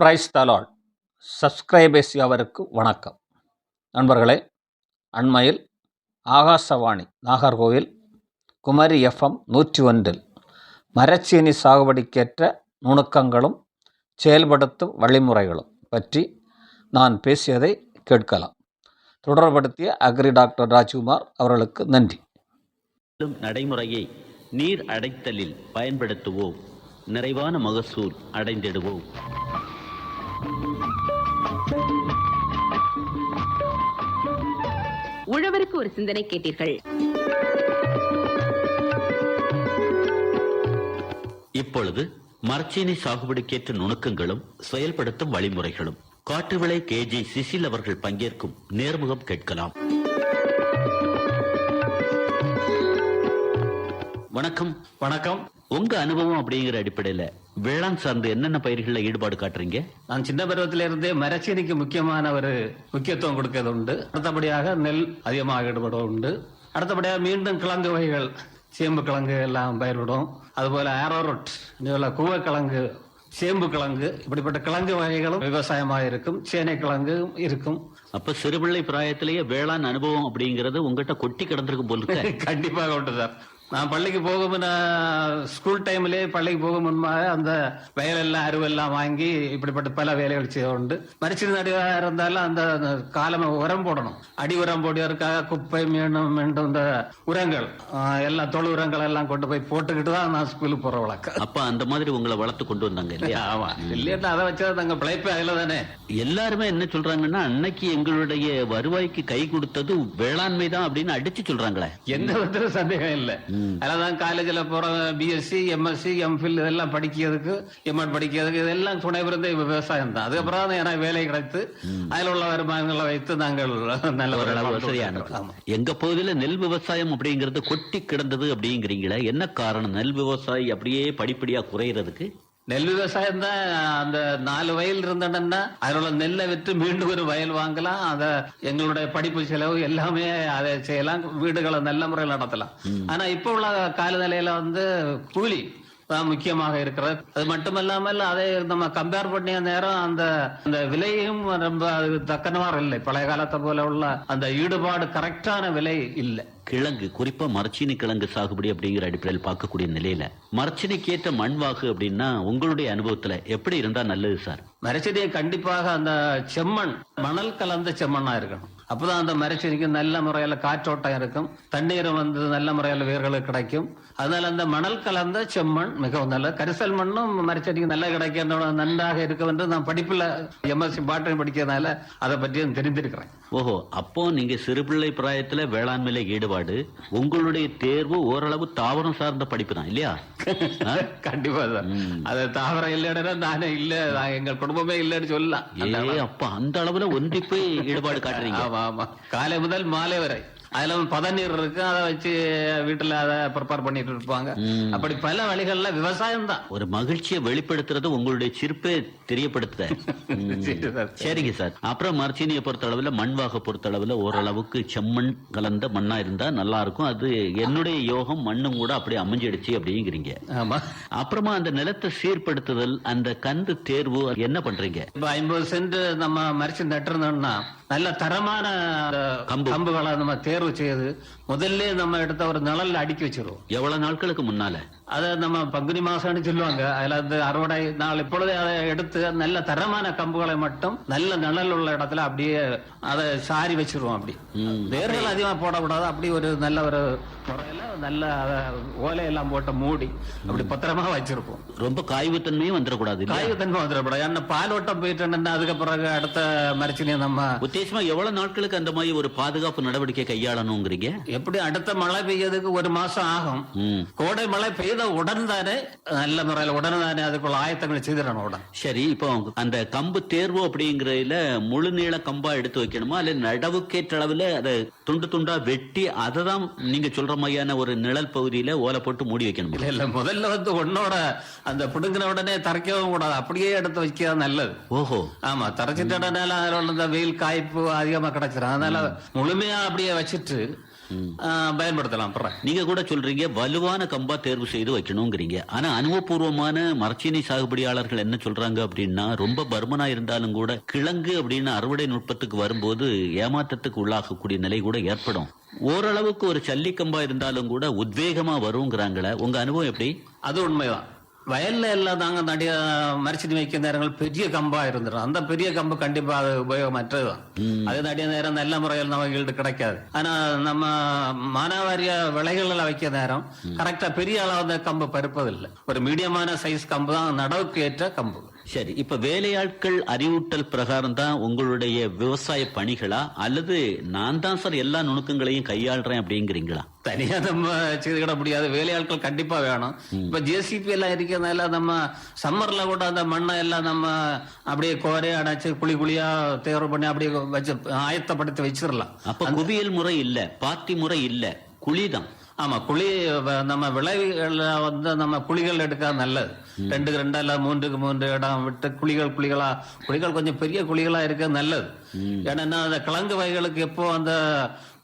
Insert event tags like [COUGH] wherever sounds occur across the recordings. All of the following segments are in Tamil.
பிரைஸ் தலாட் சப்ஸ்கிரைபர்ஸ் அவருக்கு வணக்கம். நண்பர்களே அண்மையில் ஆகாசவாணி நாகர்கோவில் குமரி எஃப்எம் நூற்றி ஒன்றில் மரச்சீனி சாகுபடிக்கேற்ற நுணுக்கங்களும் செயல்படுத்தும் வழிமுறைகளும் பற்றி நான் பேசியதை கேட்கலாம். தொடர்படுத்திய அக்ரி டாக்டர் ராஜ்குமார் அவர்களுக்கு நன்றி. நடைமுறையை நீர் அடைத்தலில் பயன்படுத்துவோம். நிறைவான மகசூல் அடைந்திடுவோம். உழவருக்கு ஒரு சிந்தனை கேட்டீர்கள். இப்பொழுது மரச்சீனி சாகுபடிக்கேற்ற நுணுக்கங்களும் செயல்படுத்தும் வழிமுறைகளும். காட்டு விளை கேஜி சிசில் அவர்கள் பங்கேற்கும் நேர்முகம் கேட்கலாம். வணக்கம். வணக்கம். உங்க அனுபவம் அப்படிங்கிற அடிப்படையில வேளாண் சார்ந்து என்னென்ன பயிர்களில் ஈடுபாடு காட்டுறீங்க? நான் சின்ன பருவத்தில இருந்தே மரச்சீனிக்கு முக்கியமான ஒரு முக்கியத்துவம் கொடுக்கிறது உண்டு அடுத்தபடியாக நெல் அதிகமாக ஈடுபடுவது உண்டு அடுத்தபடியாக மீண்டும் கிழங்கு வகைகள் சேம்பு கிழங்கு எல்லாம் பயிரிடும் அதுபோல ஆரோரொட் இதுபோல கூவக்கிழங்கு சேம்பு கிழங்கு இப்படிப்பட்ட கிழங்கு வகைகளும் விவசாயமாக இருக்கும். சேனை கிழங்கு இருக்கும். அப்ப சிறுபிள்ளை பிராயத்திலேயே வேளாண் அனுபவம் அப்படிங்கறது உங்ககிட்ட கொட்டி கிடந்திருக்கும் போல [LAUGHS] கண்டிப்பாக உண்டு சார். நான் பள்ளிக்கு போகும் ஸ்கூல் டைம்லயே பள்ளிக்கு போகும் முன்பாக அந்த வயலெல்லாம் அருவெல்லாம் வாங்கி இப்படிப்பட்ட பல வேலைகள் செய்ய உண்டு மரிச்சிறு நடுவாக இருந்தாலும் அந்த காலம் உரம் போடணும். அடி உரம் போடுவதற்காக குப்பை மீண்டும் மீண்டும் இந்த உரங்கள் ஆஹ், எல்லா தொழு உரங்கள் எல்லாம் கொண்டு போய் போட்டுக்கிட்டு தான் நான் ஸ்கூலுக்கு போற வழக்கம். அப்ப அந்த மாதிரி உங்களை வளர்த்து கொண்டு வந்தாங்க இல்லையா? [LAUGHS] ஆமா. இல்லையா அதை வச்சா நாங்க பிழைப்பே அதுல தானே எல்லாருமே என்ன சொல்றாங்கன்னா அன்னைக்கு எங்களுடைய வருவாய்க்கு கை கொடுத்தது வேளாண்மை தான் அப்படின்னு அடிச்சு சொல்றாங்களே. எந்த விதத்திலும் சந்தேகம் இல்லை. அதனாலதான் காலேஜில் போற பிஎஸ்சி எம்எஸ்சி எம்ஃபில் இதெல்லாம் படிக்கிறதுக்கு எம்எட் படிக்கிறதுக்கு இதெல்லாம் துணை பிறந்த விவசாயம் தான். அதுக்கப்புறம் தான் எனக்கு வேலை கிடைத்து அதில் உள்ள வருமானங்களை வைத்து நாங்கள் நல்ல ஒரு ஆமா. எங்க பகுதியில நெல் விவசாயம் அப்படிங்கிறது கொட்டி கிடந்தது அப்படிங்கிறீங்களே என்ன காரணம்? நெல் விவசாயி அப்படியே படிப்படியா குறையறதுக்கு? நெல் விவசாயம் தான் அந்த நாலு வயல் இருந்தோம்னா உள்ள நெல்லை விற்று மீண்டும் ஒரு வயல் வாங்கலாம். அதை எங்களுடைய படிப்பு செலவு எல்லாமே அதை செய்யலாம். வீடுகளை நல்ல முறையில் நடத்தலாம். ஆனா இப்போ உள்ள காலநிலையில வந்து கூலி தான் முக்கியமாக இருக்கிறது. அது மட்டுமல்லாமல் அதை நம்ம கம்பேர் பண்ணிய நேரம் அந்த அந்த விலையும் ரொம்ப அது தக்கனவாறு இல்லை. பழைய காலத்தை போல உள்ள அந்த ஈடுபாடு கரெக்டான விலை இல்லை. கிழங்கு குறிப்பா மரச்சீனி கிழங்கு சாகுபடி அப்படிங்கிற அடிப்படையில் பார்க்கக்கூடிய நிலையில மரச்சீனிக்கு ஏற்ற மண்வாகு அப்படின்னா உங்களுடைய அனுபவத்துல எப்படி இருந்தா நல்லது சார்? மரச்செடியை கண்டிப்பாக அந்த செம்மண் மணல் கலந்த செம்மண்ணா இருக்கணும். அப்பதான் அந்த மரச்செடிக்கு நல்ல முறையில காற்றோட்டம் இருக்கும். தண்ணீரும் வந்து நல்ல முறையில வேர்களுக்கு கிடைக்கும். அதனால அந்த மணல் கலந்த செம்மண் மிகவும் நல்ல கரிசல் மண்ணும் மரச்செடிக்கு நல்லா கிடைக்கும் நன்றாக இருக்கும் என்று நான் படிப்புல எம்எஸ்சி பாட்டனி படிக்கிறதுனால அதை பற்றியும் தெரிந்திருக்கிறேன் ஓஹோ அப்போ நீங்க சிறுபிள்ளை பிராயத்துல வேளாண்மையில ஈடுபாடு உங்களுடைய தேர்வு ஓரளவு தாவரம் சார்ந்த படிப்பு தான் இல்லையா? கண்டிப்பா சார். அது தாவரம் இல்லைன்னா நானே இல்ல எங்கள் குடும்பமே இல்லைன்னு சொல்லலாம். அப்பா அந்த அளவுல ஒன்றி போய் ஈடுபாடு காட்டுறீங்க. ஆமா. காலை முதல் மாலை வரை. அதுல பதநீர் இருக்கு அதை வச்சு வீட்டுல அதை ப்ரிப்பேர் பண்ணிட்டு இருப்பாங்க. அப்படி பல வழிகள்ல விவசாயம் தான். ஒரு மகிழ்ச்சியை வெளிப்படுத்துறது உங்களுடைய சிரிப்பை தெரியப்படுத்த. [LAUGHS] சரிங்க சார். அப்புறம் மரச்சீனியை பொறுத்த அளவுல மண்வாக பொறுத்த அளவுல ஓரளவுக்கு செம்மண் கலந்த மண்ணா இருந்தா நல்லா இருக்கும். அது என்னுடைய யோகம் மண்ணும் கூட அப்படியே அமைஞ்சிடுச்சு அப்படிங்கிறீங்க. ஆமா. அப்புறமா அந்த நிலத்தை சீர்படுத்துதல் அந்த கந்து தேர்வு என்ன பண்றீங்க? இப்ப ஐம்பது சென்ட் நம்ம மரிச்சு நட்டிருந்தோம்னா நல்ல தரமான. கம்புகளை நம்ம தேர்வு செய்து முதல்ல நம்ம எடுத்த ஒரு நிழல்ல அடுக்கி வச்சிருவோம். எவ்வளவு நாட்களுக்கு முன்னால? அதை நம்ம பங்குனி மாசம்னு சொல்லுவாங்க. அதுல அந்த அறுவடை நாள் இப்பொழுதே அதை எடுத்து நல்ல தரமான கம்புகளை மட்டும் நல்ல நிழல் உள்ள இடத்துல அப்படியே அதை சாரி வச்சிருவோம் அப்படி. வேர்கள் அதிகமா போடக்கூடாது. அப்படி ஒரு நல்ல ஒரு முறையில நல்ல ஓலையெல்லாம் போட்டு மூடி அப்படி பத்திரமா வச்சிருப்போம். ரொம்ப காய்வுத்தன்மையும் வந்துடக்கூடாது இல்லையா? காய்வு தன்மை வந்துடக்கூடாது ஏன்னா பால் ஓட்டம் போயிட்டு அதுக்கு பிறகு அடுத்த மரிச்சினியை நம்ம உத்தேசமா எவ்வளவு நாட்களுக்கு அந்த மாதிரி ஒரு பாதுகாப்பு நடவடிக்கை கையாளணுங்கிறீங்க? எப்படி அடுத்த மழை பெய்யறதுக்கு ஒரு மாசம் ஆகும். கோடை மழை பெய்த உடன் தானே நல்ல முறையில் உடனே தானே அதுக்குள்ள ஆயத்தங்களை செய்திடணும் உடன். சரி இப்போ அந்த கம்பு தேர்வு அப்படிங்கறதுல முழு நீள கம்பா எடுத்து வைக்கணுமா? இல்ல நடவுக்கேற்ற அளவுல அதை துண்டு துண்டா வெட்டி அதை தான் நீங்க சொல்ற மாதிரியான ஒரு நிழல் பகுதியில ஓலை போட்டு மூடி வைக்கணுமா? இல்ல இல்ல முதல்ல வந்து உன்னோட அந்த புடுங்கின உடனே தரைக்கவும் கூடாது. அப்படியே எடுத்து வைக்க நல்லது. ஓஹோ. ஆமா தரைச்சிட்டனால அதில் உள்ள இந்த வெயில் காய்ப்பு அதிகமா கிடைச்சிடும் அதனால முழுமையா அப்படியே வச்சுட்டு பயன்படுத்தலாம். நீங்க கூட சொல்றீங்க வலுவான கம்பா தேர்வு செய்து வைக்கணுங்கிறீங்க. ஆனா அனுபவபூர்வமான மரச்சீனி சாகுபடியாளர்கள் என்ன சொல்றாங்க அப்படின்னா ரொம்ப பருமனா இருந்தாலும் கூட கிழங்கு அப்படின்னு அறுவடை நுட்பத்துக்கு வரும்போது ஏமாற்றத்துக்கு உள்ளாகக்கூடிய நிலை கூட ஏற்படும். ஓரளவுக்கு ஒரு சல்லி கம்பா இருந்தாலும் கூட உத்வேகமா வருங்கிறாங்களே உங்க அனுபவம் எப்படி? அது உண்மைதான். வயல்ல எல்லாம் தாங்க நடிக மரிச்சிட்டு வைக்க நேரங்கள் பெரிய கம்பா இருந்துடும். அந்த பெரிய கம்பு கண்டிப்பா அது உபயோகமற்றதுதான் அது நடிக நேரம் நல்ல முறையில் நமக்கு கிடைக்காது. ஆனா நம்ம மானாவாரிய விளைகள் வைக்க நேரம் கரெக்டா பெரிய அளவு கம்பு பருப்பதில்லை. ஒரு மீடியமான சைஸ் கம்பு தான் நடவுக்கு ஏற்ற கம்பு. சரி இப்ப வேலையாட்கள் அறிவூட்டல் பிரகாரம் தான் உங்களுடைய விவசாய பணிகளா? அல்லது நான் தான் சார் எல்லா நுணுக்கங்களையும் கையாளுறேன் அப்படிங்கிறீங்களா? தனியா நம்ம செய்துக்கிட முடியாது. வேலையாட்கள் கண்டிப்பா வேணும். இப்ப ஜேசிபி எல்லாம் இருக்கிறதுனால நம்ம சம்மர்ல கூட அந்த மண்ணை எல்லாம் நம்ம அப்படியே கோரை அடைச்சு குழி குழியா தேர்வு பண்ணி அப்படியே வச்சு ஆயத்தப்படுத்தி வச்சிடலாம். அப்ப குவியல் முறை இல்ல பாத்தி முறை இல்ல குழிதான் ஆமா குழி நம்ம விளைவுகள்ல வந்து நம்ம குழிகள் எடுக்க நல்லது. ரெண்டுக்கு ரெண்டா இல்ல மூன்றுக்கு மூன்று இடம் விட்டு குழிகள் குழிகளா? குழிகள் கொஞ்சம் பெரிய குழிகளா இருக்க நல்லது. ஏன்னா அந்த கிழங்கு வகைகளுக்கு எப்போ அந்த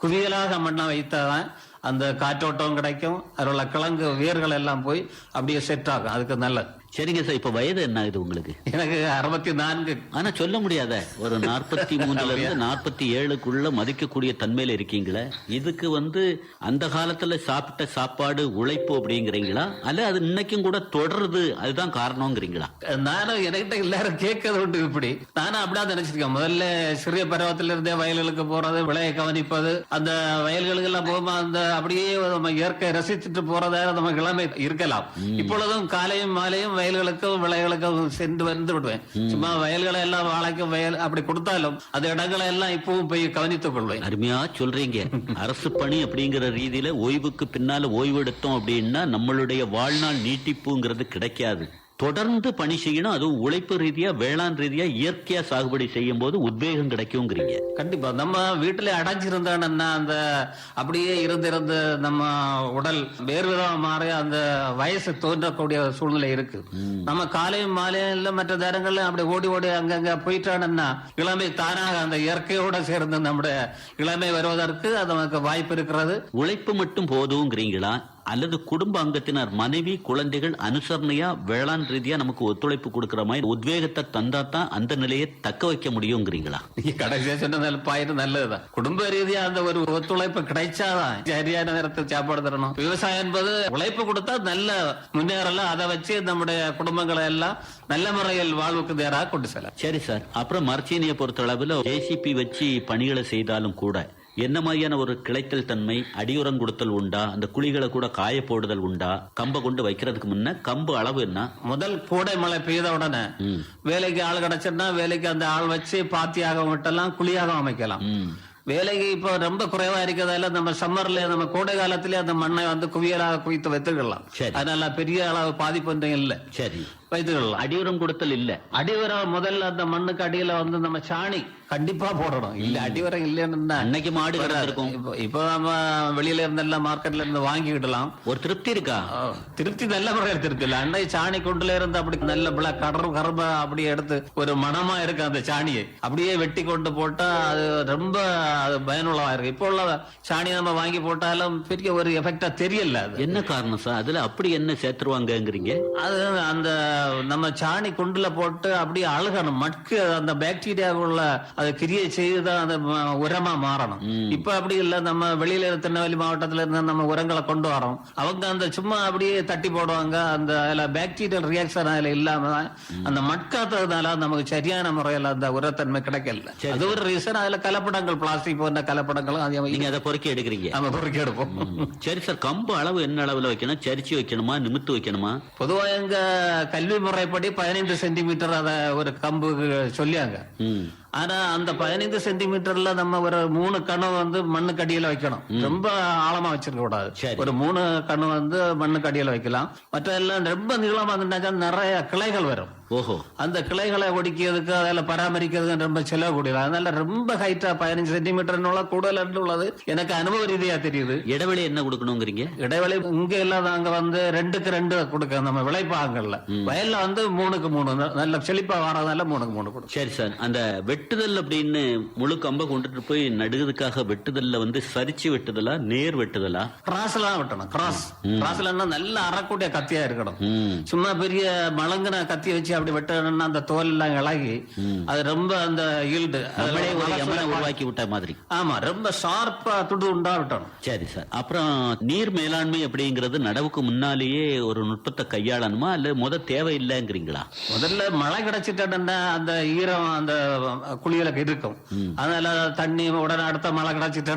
குவியலாக மண்ணை வைத்தாதான் அந்த காற்றோட்டம் கிடைக்கும். அதில் உள்ள கிழங்கு வேர்கள் எல்லாம் போய் அப்படியே செட் ஆகும் அதுக்கு நல்லது. சரிங்க சார் இப்ப வயது என்ன ஆகுது உங்களுக்கு? எனக்கு அறுபத்தி நான்கு ஆனா சொல்ல முடியாத ஒரு நாற்பத்தி மூணுல இருந்து நாற்பத்தி ஏழுக்குள்ள மதிக்கக்கூடிய தன்மையில இருக்கீங்களே? இதுக்கு வந்து அந்த காலத்துல சாப்பிட்ட சாப்பாடு உழைப்பு அப்படிங்கிறீங்களா? அல்ல அது இன்னைக்கும் கூட தொடருது அதுதான் காரணங்கிறீங்களா நானும் என்கிட்ட எல்லாரும் கேட்கறது உண்டு இப்படி. நானும் அப்படிதான் நினைச்சிருக்கேன். முதல்ல சிறிய பருவத்தில இருந்தே வயல்களுக்கு போறது விளைய கவனிப்பது அந்த வயல்களுக்கு எல்லாம் போகும்போது அந்த அப்படியே நம்ம இயற்கை ரசிச்சுட்டு போறதா நம்ம இளமை இருக்கலாம். இப்பொழுதும் காலையும் மாலையும் வயல்களுக்கும் விளைகளுக்கும் சென்று வந்து விடுவேன் சும்மா வயல்களை எல்லாம் வாழைக்கும் வயல் அப்படி கொடுத்தாலும் அந்த இடங்களை எல்லாம் இப்பவும் போய் கவனித்துக் கொள்வேன் அருமையா சொல்றீங்க அரசு பணி அப்படிங்கிற ரீதியில ஓய்வுக்கு பின்னால ஓய்வு எடுத்தோம் அப்படின்னா நம்மளுடைய வாழ்நாள் நீட்டிப்புங்கிறது கிடைக்காது தொடர்ந்து பணி செய்யணும். அதுவும் உழைப்பு ரீதியா வேளாண் ரீதியா இயற்கையா சாகுபடி செய்யும் போது உத்வேகம் கிடைக்குங்கிறீங்க. கண்டிப்பா. நம்ம வீட்டுல அடைஞ்சிருந்தோம்னா அந்த அப்படியே இருந்து இருந்து நம்ம உடல் வேறு விதமா மாறி அந்த வயசு தோன்றக்கூடிய சூழ்நிலை இருக்கு. நம்ம காலையும் மாலையும் இல்ல மற்ற நேரங்கள்ல அப்படி ஓடி ஓடி அங்கங்க போயிட்டானோம்னா இளமை தானாக அந்த இயற்கையோட சேர்ந்து நம்முடைய இளமை வருவதற்கு அது நமக்கு வாய்ப்பு இருக்கிறது. உழைப்பு மட்டும் போதுங்கிறீங்களா? அல்லது குடும்ப அங்கத்தினர் மனைவி குழந்தைகள் அனுசரணையா வேளாண் ரீதியா நமக்கு ஒத்துழைப்பு கொடுக்கிற மாதிரி உத்வேகத்தை தந்தா தான் அந்த நிலையை தக்க வைக்க முடியுங்கிறீங்களா? நீங்க கடைசியா சொன்ன பாயிண்ட் நல்லதுதான். குடும்ப ரீதியா அந்த ஒரு ஒத்துழைப்பு கிடைச்சாதான் சரியான நேரத்தில் சாப்பாடு தரணும். விவசாயம் என்பது உழைப்பு கொடுத்தா நல்ல முன்னேறலாம். அதை வச்சு நம்முடைய குடும்பங்களை எல்லாம் நல்ல முறையில் வாழ்வுக்கு நேராக கொண்டு செல்லலாம். சரி சார். அப்புறம் மர்ச்சீனியை பொறுத்தளவுல ஜேசிபி வச்சு பணிகளை செய்தாலும் கூட என்ன மாதிரியான ஒரு கிளைத்தல் தன்மை அடியுரம் கொடுத்தல் உண்டா? அந்த குழிகளை கூட காய போடுதல் உண்டா? கம்பை கொண்டு வைக்கிறதுக்கு முன்ன கம்பு அளவு என்ன? முதல் கோடை மழை பெய்த உடனே. வேலைக்கு ஆள் கிடைச்சிருந்தா வேலைக்கு அந்த ஆள் வச்சு பாத்தியாக விட்டலாம் குழியாக அமைக்கலாம். வேலைக்கு இப்போ ரொம்ப குறைவா இருக்கிறதால நம்ம சம்மர்ல நம்ம கோடை காலத்திலே அந்த மண்ணை வந்து குவியலாக குவித்து வைத்துக்கலாம். அதனால பெரிய அளவு பாதிப்பு இல்லை. சரி. வைத்துக்கலாம் அடியுரம் கொடுத்தல் இல்ல. அடிவரம் முதல்ல அந்த மண்ணுக்கு அடியில வந்து நம்ம சாணி. கண்டிப்பா போடணும். இல்ல அடிவரம் இல்லைன்னு அன்னைக்கு மாடு கிடந்திருக்கும் இப்போ நம்ம வெளியில இருந்து எல்லாம் மார்க்கெட்ல இருந்து வாங்கிக்கிடலாம் ஒரு திருப்தி இருக்கா? திருப்தி நல்ல முறையில் திருப்தி இல்ல. அன்னை சாணி கொண்டுல இருந்து அப்படி நல்ல பிள கடறு கரும்ப அப்படியே எடுத்து ஒரு மனமா இருக்கு அந்த சாணியை. அப்படியே வெட்டி கொண்டு போட்டா அது ரொம்ப பயனுள்ளதா இருக்கு. இப்போ உள்ள சாணி நம்ம வாங்கி போட்டாலும் பெரிய ஒரு எஃபெக்டா தெரியல என்ன காரணம் சார் அதுல அப்படி என்ன சேர்த்துருவாங்கங்கிறீங்க? அது அந்த நம்ம சாணி குண்டுல போட்டு அப்படியே அழுகணும். மட்கு அந்த பாக்டீரியாவுள்ள அதை கிரியை செய்துதான் அந்த உரமா மாறணும். இப்ப அப்படி இல்ல. நம்ம வெளியில திருநெல்வேலி மாவட்டத்துல இருந்து நம்ம உரங்களை கொண்டு வரோம். அவங்க அந்த சும்மா அப்படியே தட்டி போடுவாங்க. அந்த அதுல பாக்டீரியல் ரியாக்ஷன் அதுல இல்லாம அந்த மட்காத்ததுனால நமக்கு சரியான முறையில் அந்த உரத்தன்மை கிடைக்கல. அது ஒரு ரீசன் அதுல கலப்படங்கள் பிளாஸ்டிக் போன்ற கலப்படங்களும் நீங்க அதை பொறுக்கி எடுக்கிறீங்க. நம்ம பொறுக்கி எடுப்போம். சரி சார் கம்பு அளவு என்ன அளவுல வைக்கணும்? சரிச்சு வைக்கணுமா? நிமித்து வைக்கணுமா? பொதுவா எங்க கல்வி முறைப்படி பதினைந்து சென்டிமீட்டர் அத ஒரு கம்பு சொல்லியாங்க. ஆனா அந்த பதினைந்து சென்டிமீட்டர்ல நம்ம ஒரு மூணு கணு வந்து மண்ணுக்கு அடியில வைக்கணும். ரொம்ப ஆழமா வச்சிருக்க கூடாது. ஒரு மூணு கணு வந்து மண்ணுக்கு அடியில வைக்கலாம். மற்ற எல்லாம் ரொம்ப நீளமா இருந்தாக்கா நிறைய கிளைகள் வரும். ஓஹோ. அந்த கிளைகளை ஒடிக்கிறதுக்கு அதில் பராமரிக்கிறதுக்கு ரொம்ப செலவு கூடியது. அதனால ரொம்ப ஹைட்டா பதினஞ்சு சென்டிமீட்டர்னுள்ள கூடுதல் உள்ளது எனக்கு அனுபவ ரீதியா தெரியுது. இடைவெளி என்ன கொடுக்கணுங்கிறீங்க? இடைவெளி இங்க எல்லாம் நாங்க வந்து ரெண்டுக்கு ரெண்டு கொடுக்க நம்ம விளைப்பாங்கல்ல வயல்ல வந்து மூணுக்கு மூணு நல்ல செழிப்பா வரதுனால மூணுக்கு மூணு கொடுக்கும். சரி சார். அந்த வெட்டுதல் அப்படின்னு முழு கம்பை கொண்டுட்டு போய் நடுகிறதுக்காக வெட்டுதல்ல வந்து சரிச்சு வெட்டுதலா நேர் வெட்டுதலா? கிராஸ்ல தான் வெட்டணும். கிராஸ் கிராஸ்ல நல்ல அறக்கூடிய கத்தியா இருக்கணும். சும்மா பெரிய மலங்கின கத்தி வச்சு அப்படி வெட்டணும்னா அந்த தோல் எல்லாம் இളகி அது ரொம்ப அந்த ஈல்டு நம்மளே ஒரு உருவாக்கி விட்ட மாதிரி. ஆமா ரொம்ப ஷார்ப்பா துண்டு உண்டா விட்டணும். சரி சார். அப்புறம் நீர் மேலாண்மை அப்படிங்கிறது நடவுக்கு முன்னாலேயே ஒரு நுட்பத்தை கையாளணுமா? அல்ல முத தேவையில்லைங்கிறீங்களா? முதல்ல மழை கிடைச்சிட்டா அந்த ஈரம் அந்த குளியல இருக்கும் அதனால தண்ணி உடனே அடுத்த மழை கிடைச்சிட்டா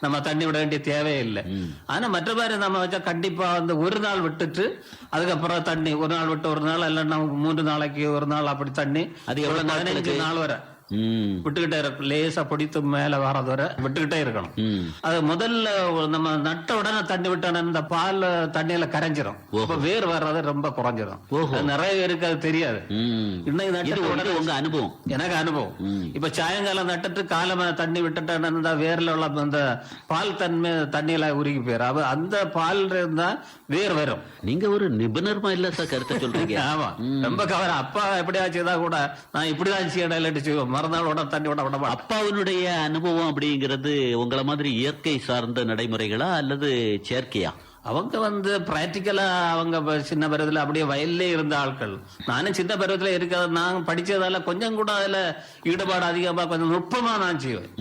நம்ம தண்ணி விட வேண்டிய தேவையே இல்லை. ஆனா மற்ற மாதிரி நம்ம வச்சா கண்டிப்பா வந்து ஒரு நாள் விட்டுட்டு அதுக்கப்புறம் தண்ணி ஒரு நாள் விட்டு ஒரு நாள் இல்லைன்னா மூன்று நாளைக்கு ஒரு நாள் அப்படி தண்ணி அது எவ்வளவு பதினஞ்சு? நாள் வரை. விட்டுக்கிட்டே இருக்கும் லேசா பிடித்து மேல வர்றது வரை விட்டுக்கிட்டே இருக்கணும். அது முதல்ல நம்ம நட்ட உடனே தண்ணி விட்டோம்னா இந்த பால் தண்ணியில கரைஞ்சிரும். வேர் வர்றது ரொம்ப குறைஞ்சிரும். நிறைய பேருக்கு அது தெரியாது. இன்னைக்கு நட்ட உடனே உங்க அனுபவம். எனக்கு அனுபவம். இப்ப சாயங்காலம் நட்டுட்டு காலமா தண்ணி விட்டுட்டேன்னா இந்த வேர்ல உள்ள அந்த பால் தன்மை தண்ணியில உருகி போயிடும் அப்ப அந்த பால் இருந்தா வேர் வரும். நீங்க ஒரு நிபுணர்மா இல்ல சார் கருத்தை சொல்றீங்க? [LAUGHS] ஆமா. ரொம்ப கவனம் அப்பா எப்படியா செய்தா கூட நான் இப்படிதான் செய்யணும் இல்லாட்டி செய்வோம் மறுநாள் உடனே தண்ணி விட அப்பாவினுடைய அனுபவம் அப்படிங்கிறது உங்கள மாதிரி இயற்கை சார்ந்த நடைமுறைகளா அல்லது செயற்கையா? அவங்க வந்து பிராக்டிக்கலா அவங்க சின்ன பருவத்துல அப்படியே வயல்லே இருந்த ஆட்கள். நானும் சின்ன பருவத்துல இருக்கிறது நான் படிச்சதால கொஞ்சம் கூட அதுல ஈடுபாடு அதிகமா கொஞ்சம் நுட்பமா நான் செய்வேன்.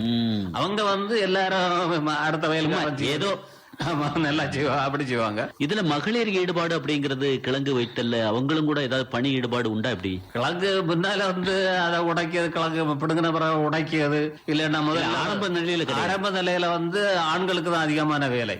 அவங்க வந்து எல்லாரும் அடுத்த வயலுக்கு ஏதோ. ஆமா நல்லா செய்வாங்க அப்படி செய்வாங்க இதுல மகளிர் ஈடுபாடு அப்படிங்கிறது கிழங்கு வைத்தல்ல அவங்களும் கூட ஏதாவது பணி ஈடுபாடு உண்டா எப்படி கிழங்கு முன்னால வந்து அதை உடைக்கிறது கிழங்கு பிடுங்கின பிறகு உடைக்கிறது இல்லைன்னா முதல்ல ஆரம்ப நிலையில. ஆரம்ப நிலையில வந்து ஆண்களுக்கு தான் அதிகமான வேலை.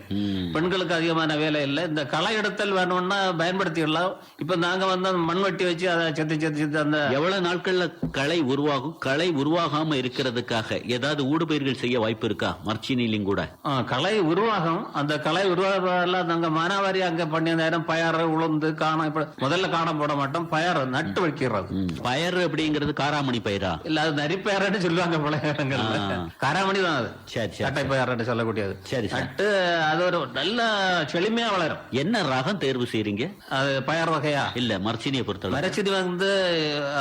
பெண்களுக்கு அதிகமான வேலை இல்லை. இந்த களை எடுத்தல் வேணும்னா பயன்படுத்திடலாம். இப்ப நாங்க வந்து மண்வெட்டி வச்சு அதை செத்து செத்து செத்து அந்த எவ்வளவு நாட்கள்ல களை உருவாகும்? களை உருவாகாம இருக்கிறதுக்காக ஏதாவது ஊடுபயிர்கள் செய்ய வாய்ப்பு இருக்கா? மர்ச்சினிலையும் கூட. களை உருவாகும். அந்த களை உருவாகலாம் நாங்க மானாவாரி அங்க பண்ணிய நேரம் பயறு உளுந்து காணம். இப்ப முதல்ல காணம் போட மாட்டோம். பயறு நட்டு வைக்கிறது. ம். பயறு அப்படிங்கிறது காராமணி பயிரா? இல்ல அது நரிப்பயறுன்னு சொல்லுவாங்க பழைய. காராமணி தான் அது. சரி சரி. பயறுன்னு சொல்லக்கூடியது. சரி சார். நட்டு அது ஒரு நல்ல செழுமையா வளரும். என்ன ரகம் தேர்வு செய்றீங்க? அது பயர் வகையா? இல்ல மர்ச்சினியை பொறுத்தவரை மரச்செடி வந்து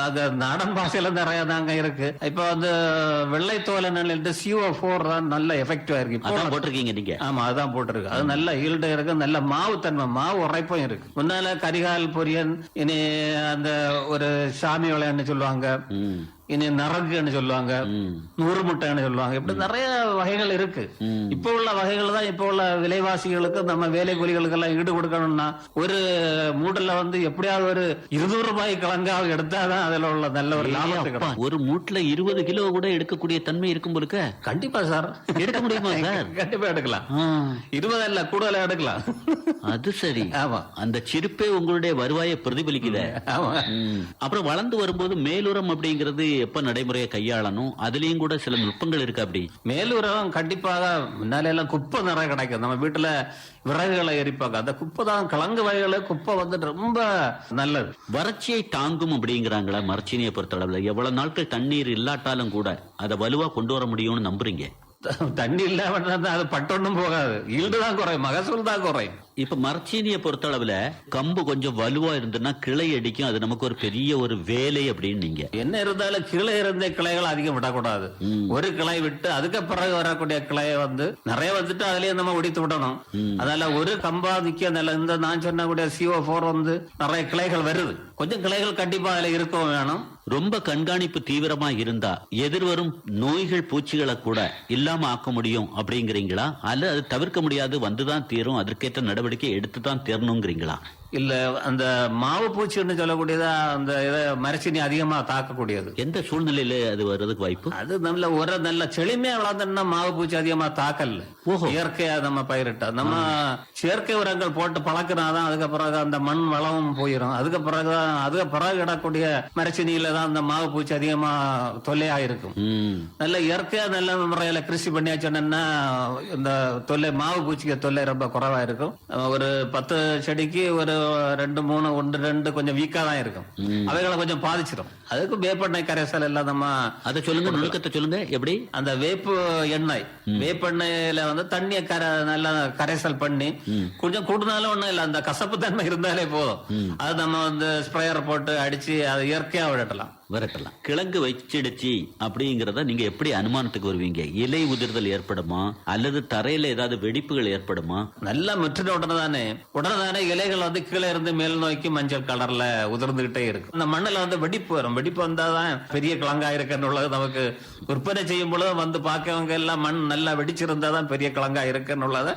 அது நாடன் பாஷையில நிறைய தாங்க இருக்கு. இப்ப வந்து வெள்ளை தோலனில் சிஓ போர் தான் நல்ல எஃபெக்டிவா இருக்கு. அதான் போட்டிருக்கீங்க நீங்க. ஆமா அதான் போட்டிருக்கு. அது நல்ல ஈல்டு இருக்கு நல்ல மாவு தன்மை மாவு உரைப்பும் இருக்கு. முன்னால கரிகால் பொரியன் இனி அந்த ஒரு சாமி விளையான்னு சொல்லுவாங்க. இனி நரகுன்னு சொல்லுவாங்க. நூறு முட்டைன்னு சொல்லுவாங்க. இப்படி நிறைய வகைகள் இருக்கு. இப்ப உள்ள வகைகள் தான் இப்ப உள்ள விலைவாசிகளுக்கு நம்ம வேலை கூலிகளுக்கு எல்லாம் ஈடு கொடுக்கணும்னா ஒரு மூடல்ல வந்து எப்படியாவது ஒரு இருநூறு ரூபாய் கிழங்காவது எடுத்தாதான் அதுல உள்ள நல்ல ஒரு கிடைக்கும். ஒரு மூட்டுல இருபது கிலோ கூட எடுக்கக்கூடிய தன்மை இருக்கும் போலுக்க கண்டிப்பா சார். எடுக்க முடியுமா [LAUGHS] சார்? கண்டிப்பா எடுக்கலாம். இருபது இல்ல கூடுதலா எடுக்கலாம். அது சரி. ஆமா. அந்த சிரிப்பே உங்களுடைய வருவாயை பிரதிபலிக்குதே. அப்புறம் வளர்ந்து வரும்போது மேலுரம் அப்படிங்கிறது எப்ப நடைமுறையை கையாளணும்? அதுலயும் கூட சில நுட்பங்கள் இருக்கு அப்படி. மேலுரம் கண்டிப்பாக முன்னால எல்லாம் குப்பை நிறைய கிடைக்கும். நம்ம வீட்டுல விறகுகளை எரிப்பாங்க. அந்த குப்பை தான் கிழங்கு வகைகளை குப்பை வந்து ரொம்ப நல்லது. வறட்சியை தாங்கும் அப்படிங்கிறாங்களா மரச்சினியை பொறுத்தளவுல? எவ்வளவு நாட்கள் தண்ணீர் இல்லாட்டாலும் கூட அதை வலுவா கொண்டு வர முடியும்னு நம்புறீங்க? தண்ணி இல்லாம அது பட்டொன்னும் போகாது. ஈல்டு தான் குறையும். மகசூல் தான் குறையும். இப்ப மரச்சீனியை பொறுத்தளவுல கம்பு கொஞ்சம் வலுவா இருந்துன்னா கிளை அடிக்கும். அது நமக்கு ஒரு பெரிய ஒரு வேலை அப்படின்னு நீங்க. என்ன இருந்தாலும் கீழே இருந்த கிளைகள் அதிகம் விடக்கூடாது ஒரு கிளை விட்டு அதுக்கு பிறகு வரக்கூடிய கிளையை வந்து நிறைய வந்துட்டு அதுலயே நம்ம ஒடித்து விடணும். அதனால ஒரு கம்பா நிக்க நல்ல இந்த நான் சொன்னக்கூடிய சிஓ போர் வந்து நிறைய கிளைகள் வருது. கொஞ்சம் கிளைகள் கண்டிப்பா அதுல இருக்கவும் வேணும். ரொம்ப கண்காணிப்பு தீவிரமா இருந்தா எதிர்வரும் நோய்கள் பூச்சிகளை கூட இல்லாம ஆக்க முடியும் அப்படிங்கிறீங்களா? அல்ல அது தவிர்க்க முடியாது வந்துதான் தீரும் அதற்கேற்ற நடவடிக்கை எடுத்து தான் தீரணுங்கிறீங்களா இல்ல அந்த மாவு பூச்சின்னு சொல்லக்கூடியதா அந்த இதை மரச்சினி அதிகமா தாக்கக்கூடியது. எந்த சூழ்நிலையில அது வர்றதுக்கு வாய்ப்பு? அது நல்ல ஒரு நல்ல செழுமையா வளர்ந்தோம்னா மாவு பூச்சி அதிகமா தாக்கல ஓஹோ. இயற்கையா நம்ம பயிரிட்டா. நம்ம செயற்கை உரங்கள் போட்டு பழக்கினாதான் அதுக்கு பிறகு அந்த மண் வளமும் போயிடும் அதுக்கு பிறகுதான் அதுக்கு பிறகு இடக்கூடிய மரச்சினியில தான் அந்த மாவு பூச்சி அதிகமா தொல்லையா இருக்கும். நல்ல இயற்கையா நல்ல முறையில கிருஷி பண்ணியாச்சோன்னா இந்த தொல்லை மாவு பூச்சிக்கு தொல்லை ரொம்ப குறைவா இருக்கும். ஒரு பத்து செடிக்கு ஒரு ரெண்டு மூணு ஒன்று ரெண்டு கொஞ்சம் வீக்கா தான் இருக்கும். அவைகளை கொஞ்சம் பாதிச்சிடும் அதுக்கு வேப்பெண்ணெய் கரைசல் எல்லாம் நம்ம அதை சொல்லுங்க நுணுக்கத்தை சொல்லுங்க எப்படி? அந்த வேப்பு எண்ணெய். வேப்பெண்ணெயில வந்து தண்ணியை கரை நல்லா கரைசல் பண்ணி கொஞ்சம் கூடுனாலும் ஒண்ணும் இல்ல அந்த கசப்பு தன்மை இருந்தாலே போதும். அது நம்ம வந்து ஸ்ப்ரேயர் போட்டு அடிச்சு அதை இயற்கையா விடட்டலாம் விரட்டலாம். கிழங்கு வச்சிடுச்சு அப்படிங்கறத நீங்க எப்படி அனுமானத்துக்கு வருவீங்க? இலை உதிர்தல் ஏற்படுமா? அல்லது தரையில ஏதாவது வெடிப்புகள் ஏற்படுமா? நல்லா முற்றின உடனே தானே. உடனே தானே இலைகள் வந்து கீழே இருந்து மேல் நோக்கி மஞ்சள் கலர்ல உதிர்ந்துகிட்டே இருக்கும் இந்த மண்ணுல வந்து வெடிப்பு வரும். வெடிப்பு வந்தாதான் பெரிய கிழங்கா இருக்குன்னு உள்ளது நமக்கு விற்பனை செய்யும் பொழுது வந்து பார்க்கவங்க எல்லாம் மண் நல்லா வெடிச்சிருந்தாதான் பெரிய கிழங்கா இருக்குன்னு உள்ளத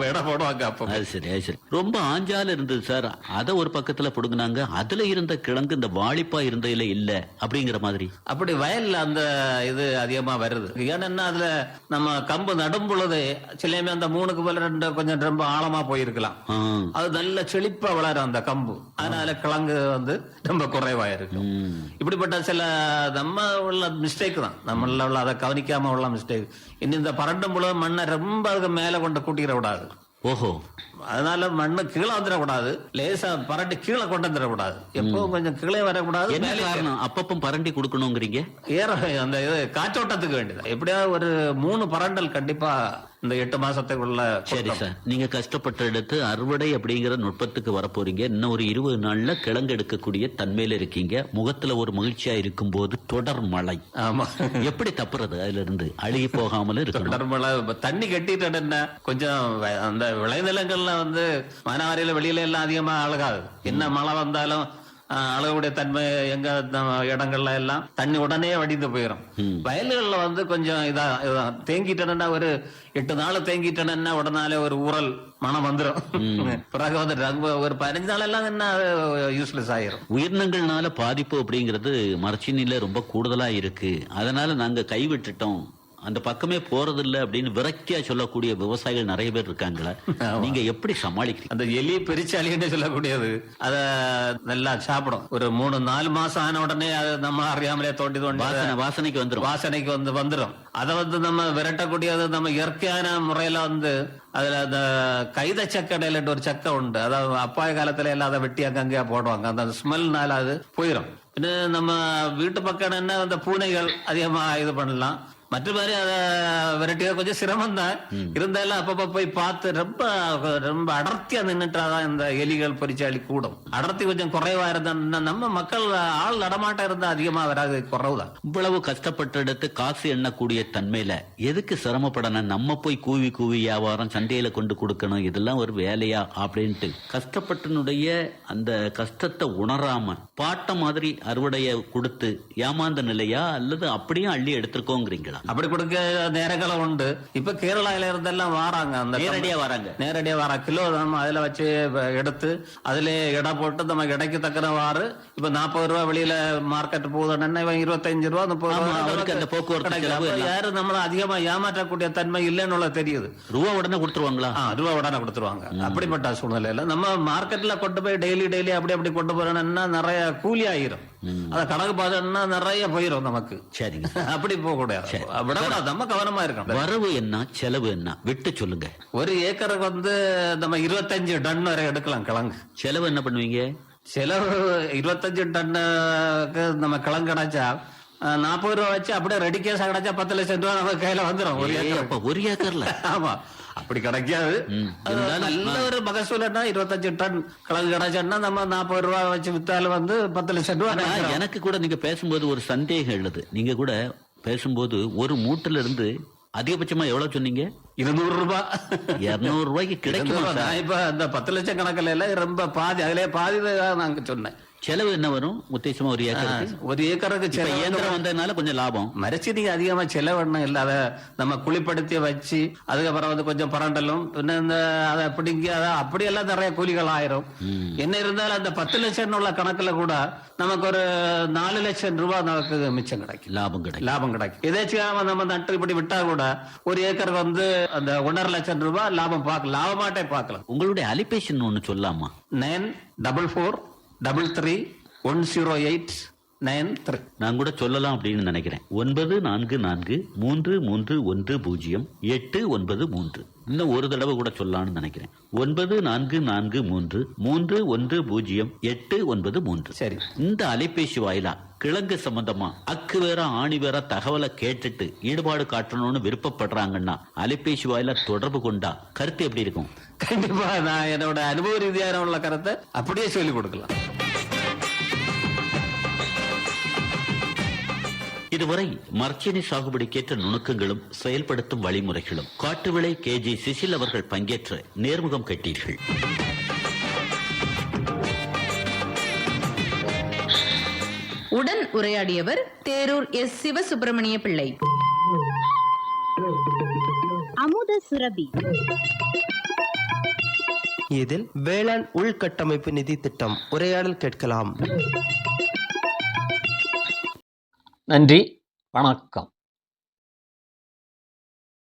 விட போடுவாங்க அப்போ அது சரி அது சரி. ரொம்ப ஆஞ்சால இருந்தது சார். அதை ஒரு பக்கத்துல புடுங்கினாங்க. அதுல இருந்த கிழங்கு இந்த வாளிப்பா இருந்ததுல இல்ல அப்படிங்கிற மாதிரி. அப்படி வயல்ல அந்த இது அதிகமா வருது. ஏன்னா அதுல நம்ம கம்பு நடும் பொழுது சிலையுமே அந்த மூணுக்கு மேல ரெண்டு கொஞ்சம் ரொம்ப ஆழமா போயிருக்கலாம். அது நல்ல செழிப்பா வளரும் அந்த கம்பு. அதனால கிழங்கு வந்து ரொம்ப குறைவா இருக்கு ம். இப்படிப்பட்ட சில நம்ம உள்ள மிஸ்டேக் தான். நம்மள உள்ள அதை கவனிக்காம உள்ள மிஸ்டேக் இன்னும் இந்த பரட்டும் பொழுது மண்ணை ரொம்ப அதுக்கு மேல கொண்டு கூட்டிக்கிற விடாது ஓஹோ. அதனால மண்ணு கீழே வந்துடக்கூடாது. லேசா பரண்டு கீழே கொண்டு வந்துடக்கூடாது. எப்பவும் கொஞ்சம் கீழே வரக்கூடாது. என்ன காரணம்? அப்பப்ப பரண்டி கொடுக்கணுங்கிறீங்க? ஏற அந்த இது காற்றோட்டத்துக்கு வேண்டியது. எப்படியாவது ஒரு மூணு பரண்டல் கண்டிப்பா இந்த எட்டு மாசத்துக்குள்ள சரி. சார். நீங்க கஷ்டப்பட்ட எடுத்து அறுவடை அப்படிங்கிற நுட்பத்துக்கு வரப்போறீங்க. இன்னும் ஒரு இருபது நாள்ல கிழங்கு எடுக்கக்கூடிய தன்மையில இருக்கீங்க. முகத்துல ஒரு மகிழ்ச்சியா இருக்கும்போது தொடர் மழை. ஆமா. எப்படி தப்புறது அதுல இருந்து அழுகி போகாமலும் இருக்கணும். தொடர்மழை இப்ப தண்ணி கட்டிட்டு என்ன? கொஞ்சம் அந்த விளைநிலங்கள்ல வந்து மானாவாரியில வெளியில எல்லாம் அதிகமா அழகாது. என்ன மழை வந்தாலும் அழகுடைய தன்மை எங்க இடங்கள்ல எல்லாம் தண்ணி உடனே வடிந்து போயிடும் வயல்கள்ல வந்து கொஞ்சம் இதா இதான் தேங்கிட்டேன்னா ஒரு எட்டு நாள் தேங்கிட்டேன்னா உடனாலே ஒரு ஊறல் மனம் வந்துடும் [LAUGHS] பிறகு வந்து ஒரு பதினஞ்சு நாள் எல்லாம் என்ன யூஸ்லெஸ் ஆயிரும். உயிரினங்கள்னால பாதிப்பு அப்படிங்கிறது மரச்சினில ரொம்ப கூடுதலா இருக்கு. அதனால நாங்க கைவிட்டுட்டோம். அந்த பக்கமே போறதில்ல அப்படின்னு விரக்கியா சொல்லக்கூடிய விவசாயிகள் நிறைய பேர் இருக்காங்களா. நீங்க எப்படி சமாளிக்கிறீங்க? அந்த எலி பெரிச்சாலின்னு சொல்லக்கூடியது. அத நல்லா சாப்பிடும். ஒரு மூணு நாலு மாசம் ஆன உடனே அது நம்ம அறியாமலே தோண்டி தோண்டி வாசனை வாசனைக்கு வந்துடும் வாசனைக்கு வந்து வந்துடும் அதை வந்து நம்ம விரட்டக்கூடியது நம்ம இயற்கையான முறையில வந்து அதுல அந்த கைத சக்கடையிலட்டு ஒரு சக்கை உண்டு. அதாவது அப்பாய காலத்துல எல்லாம் அதை வெட்டி அங்கங்கே போடுவாங்க. அந்த ஸ்மெல்னால அது போயிடும் பின்ன நம்ம வீட்டு பக்கம் என்ன அந்த பூனைகள் அதிகமா இது பண்ணலாம். மற்ற மாதிரி அதை விரட்டிய கொஞ்சம் சிரமம் தான் இருந்தாலும் அப்பப்ப போய் பார்த்து ரொம்ப ரொம்ப அடர்த்தியா நின்னுட்டாதான் இந்த எலிகள் பொறிச்சாலி கூடும். அடர்த்தி கொஞ்சம் குறைவா இருந்தா நம்ம மக்கள் ஆள் நடமாட்டம் இருந்தா அதிகமா வராது குறைவுதான். இவ்வளவு கஷ்டப்பட்டு எடுத்து காசு எண்ணக்கூடிய தன்மையில எதுக்கு சிரமப்படணும்? நம்ம போய் கூவி கூவி வியாபாரம் சந்தையில கொண்டு கொடுக்கணும். இதெல்லாம் ஒரு வேலையா அப்படின்ட்டு. கஷ்டப்பட்டனுடைய அந்த கஷ்டத்தை உணராம பாட்ட மாதிரி அறுவடைய கொடுத்து ஏமாந்த நிலையா? அல்லது அப்படியும் அள்ளி எடுத்திருக்கோங்கிறீங்களா அப்படி கொடுக்க நேரங்களும் உண்டு. இப்ப கேரளால இருந்தெல்லாம் வாராங்க அந்த நேரடியா வராங்க. நேரடியா வர. கிலோ நம்ம அதுல வச்சு எடுத்து அதுல எடை போட்டு நம்ம எடைக்கு தக்கனவாறு இப்ப நாற்பது ரூபா வெளியில மார்க்கெட் போகுதுன்னா இவன் இருபத்தஞ்சு ரூபா முப்பது ரூபா அவருக்கு அந்த போக்குவரத்து. யாரும் நம்மள அதிகமா ஏமாற்றக்கூடிய தன்மை இல்லைன்னு தெரியுது. ரூபா உடனே கொடுத்துருவாங்களா? ரூபா உடனே கொடுத்துருவாங்க. அப்படிப்பட்ட சூழ்நிலையில நம்ம மார்க்கெட்ல கொண்டு போய் டெய்லி டெய்லி அப்படி அப்படி கொண்டு போறோம்னா நிறைய கூலி ஆயிரும். அத கணக்கு பார்த்தோம்னா நிறைய போயிரும் நமக்கு. சரிங்க. [LAUGHS] அப்படி போக கூடாது. விடக்கூடாது. நம்ம கவனமா இருக்கணும். வரவு என்ன செலவு என்ன? விட்டு சொல்லுங்க. ஒரு ஏக்கருக்கு வந்து நம்ம இருபத்தஞ்சு டன் வரை எடுக்கலாம் கிழங்கு. செலவு என்ன பண்ணுவீங்க? செலவு இருபத்தஞ்சு டன்னுக்கு நம்ம கிழங்கு கிடைச்சா நாற்பது ரூபா வச்சு அப்படியே ரெடி கேஸா கிடைச்சா பத்து லட்சம் ரூபா நம்ம கையில வந்துடும் ஒரு ஏக்கர் ஒரு ஏக்கர்ல. [LAUGHS] ஆமா. அப்படி கிடைக்காது. நல்ல ஒரு மகசூல்னா இருபத்தஞ்சு டன் கிழங்கு கிடைச்சா நம்ம நாற்பது ரூபா வச்சு வித்தாலும் வந்து பத்து லட்சம் ரூபா. எனக்கு கூட நீங்க பேசும்போது ஒரு சந்தேகம் எழுது நீங்க கூட பேசும்போது ஒரு மூட்டுல இருந்து அதிகபட்சமா எவ்வளவு சொன்னீங்க? இருநூறு ரூபாய் இருநூறு ரூபாய்க்கு கிடைக்குமா ரூபாய். இப்ப இந்த பத்து லட்சம் கணக்குல எல்லாம் ரொம்ப பாதி அதிலே பாதி தான் நாங்க சொன்னேன். செலவு என்ன வரும்? உத்தேசமா ஒரு ஏக்கருக்கு? ஒரு ஏக்கருக்கு செலவு இயந்திரம் வந்ததுனால கொஞ்சம் லாபம். மரச்செடிக்கு அதிகமா செலவெண்ணம் இல்ல. அதை நம்ம குளிப்படுத்தி வச்சு அதுக்கப்புறம் வந்து கொஞ்சம் பரண்டலும் பின்ன இந்த அதை பிடிங்கி அதை அப்படியெல்லாம் நிறைய கூலிகள் ஆயிரும். என்ன இருந்தாலும் அந்த பத்து லட்சம் உள்ள கணக்குல கூட நமக்கு ஒரு நாலு லட்சம் ரூபாய் நமக்கு மிச்சம் கிடைக்கும். லாபம் கிடைக்கும். லாபம் கிடைக்கும். எதாச்சும் நம்ம நட்டு இப்படி விட்டா கூட ஒரு ஏக்கருக்கு வந்து அந்த ஒன்றரை லட்சம் ரூபாய் லாபம் பார்க்கலாம் லாபமாட்டே பார்க்கலாம். உங்களுடைய அலிபேஷன் ஒண்ணு சொல்லாமா? Nine double four double three one zero eight nine three நான் கூட சொல்லலாம் அப்படின்னு நினைக்கிறேன். ஒன்பது நான்கு நான்கு மூன்று மூன்று ஒன்று பூஜ்ஜியம் எட்டு ஒன்பது மூன்று. இன்னும் ஒரு தடவை கூட சொல்லலாம்னு நினைக்கிறேன். ஒன்பது நான்கு நான்கு மூன்று மூன்று ஒன்று பூஜ்ஜியம் எட்டு ஒன்பது மூன்று. சரி. இந்த அலைபேசி வாயிலா கிழங்கு சம்பந்தமா அக்கு வேற ஆணி வேற தகவலை கேட்டுட்டு ஈடுபாடு காட்டணும்னு விருப்பப்படுறாங்கன்னா அலைபேசி வாயிலா தொடர்பு கொண்டா கருத்து எப்படி இருக்கும்? கண்டிப்பா நான் என்னோட அனுபவ ரீதியான உள்ள கருத்தை அப்படியே சொல்லி கொடுக்கலாம். இதுவரை மர்ச்சேனி சாகுபடிக்கேற்ற நுணுக்கங்களும் செயல்படுத்தும் வழிமுறைகளும் காட்டுவிளை கே ஜி சிசில் அவர்கள் பங்கேற்ற நேர்முகம் கட்டீர்கள். உடன் உரையாடியவர் தேரூர் எஸ் சிவசுப்பிரமணிய பிள்ளை. அமுத சுரபி. இதில் வேளாண் உள்கட்டமைப்பு நிதி திட்டம் உரையாடல் கேட்கலாம். நன்றி. வணக்கம்.